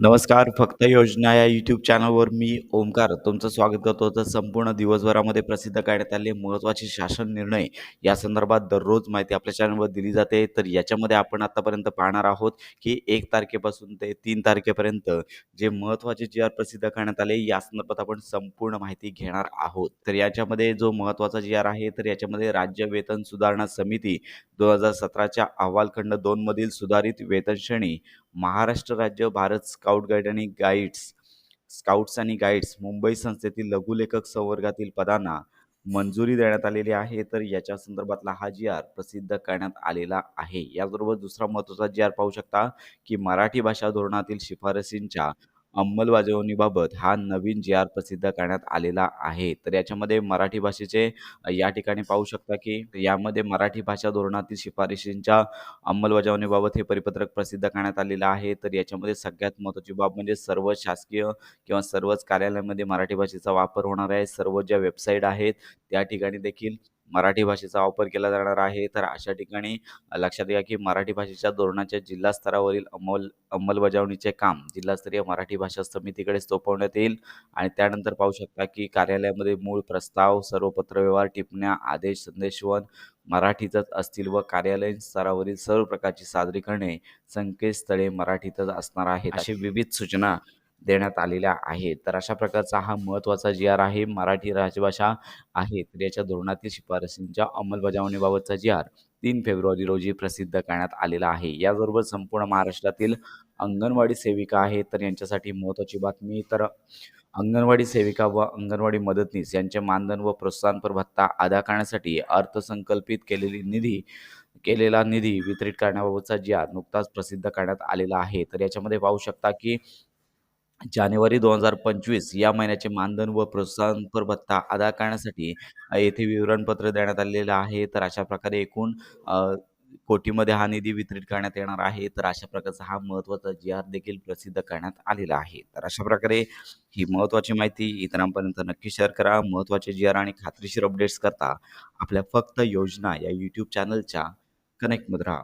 नमस्कार. फक्त योजना या यूट्यूब चॅनलवर मी ओमकार तुमचं स्वागत करतो. तर संपूर्ण दिवसभरामध्ये प्रसिद्ध करण्यात आले महत्त्वाचे शासन निर्णय या संदर्भात दररोज माहिती आपल्या चॅनलवर दिली जाते. तर याच्यामध्ये आपण आतापर्यंत पाहणार आहोत, की एक तारखेपासून ते तीन तारखेपर्यंत जे महत्त्वाचे जी-आर प्रसिद्ध करण्यात आले, या संदर्भात आपण संपूर्ण माहिती घेणार आहोत. तर याच्यामध्ये जो महत्त्वाचा जी-आर आहे, तर याच्यामध्ये राज्य वेतन सुधारणा समिती 2017च्या अहवालखंड दोनमधील सुधारित वेतनश्रेणी महाराष्ट्र राज्य भारत स्काउट गाईड आणि गाईड्स स्काउट्स आणि गाईड्स मुंबई संस्थेतील लघुलेखक संवर्गातील पदांना मंजुरी देण्यात आलेली आहे. तर याच्या संदर्भातला हा जी-आर प्रसिद्ध करण्यात आलेला आहे. याचबरोबर दुसरा महत्त्वाचा जी-आर पाहू शकता, की मराठी भाषा धोरणातील शिफारसींच्या अंमलबजावणीबाबत हा नवीन जी-आर प्रसिद्ध करण्यात आलेला आहे. तर याच्यामध्ये मराठी भाषेचे या ठिकाणी पाहू शकता, की यामध्ये मराठी भाषा धोरणातील शिफारशींच्या अंमलबजावणीबाबत हे परिपत्रक प्रसिद्ध करण्यात आलेलं आहे. तर याच्यामध्ये सगळ्यात महत्त्वाची बाब म्हणजे सर्व शासकीय किंवा सर्वच कार्यालयामध्ये मराठी भाषेचा वापर होणार आहे. सर्व ज्या वेबसाईट आहेत, त्या ठिकाणी देखील मराठी भाषेचा वापर केला जाणार आहे. तर अशा ठिकाणी लक्षात घ्या, की मराठी भाषेच्या धोरणाच्या जिल्हा स्तरावरील अंमल अंमलबजावणीचे काम जिल्हास्तरीय मराठी भाषा समितीकडे सोपवण्यात येईल आणि त्यानंतर पाहू शकता, की कार्यालयामध्ये मूळ प्रस्ताव, सर्व पत्रव्यवहार, टिपण्या आदेश, संदेशवन मराठीतच असतील व कार्यालयीन स्तरावरील सर्व प्रकारची सादरीकरणे संकेतस्थळे मराठीतच असणार आहेत. अशी विविध सूचना देण्यात आलेल्या आहेत. तर अशा प्रकारचा हा महत्त्वाचा जी-आर आहे. मराठी राजभाषा आहे, तर याच्या धोरणातील शिफारसींच्या अंमलबजावणीबाबतचा जी-आर तीन फेब्रुवारी रोजी प्रसिद्ध करण्यात आलेला आहे. याबरोबर संपूर्ण महाराष्ट्रातील अंगणवाडी सेविका आहेत, तर यांच्यासाठी महत्त्वाची बातमी. तर अंगणवाडी सेविका व अंगणवाडी मदतनीस यांचे मानधन व प्रोत्साहनपर भत्ता अदा करण्यासाठी अर्थसंकल्पित केलेली निधी केलेला निधी वितरित करण्याबाबतचा जी-आर नुकताच प्रसिद्ध करण्यात आलेला आहे. तर याच्यामध्ये पाहू शकता, की जानेवारी 2025 या महिन्याचे मानधन व प्रोत्साहनपर भत्ता अदा करण्यासाठी अ, येथे विवरणपत्र देण्यात आलेलं आहे. तर अशा प्रकारे एकूण अ, कोटीमध्ये हा निधी वितरित करण्यात येणार आहे. तर अशा प्रकारचा हा महत्त्वाचा जी-आर देखील प्रसिद्ध करण्यात आलेला आहे. तर अशा प्रकारे ही महत्त्वाची माहिती इतरांपर्यंत नक्की शेअर करा. महत्त्वाचे जी-आर आणि खात्रीशीर अपडेट्स करता आपल्या फक्त योजना या यूट्यूब चॅनलच्या कनेक्टमध्ये राहा.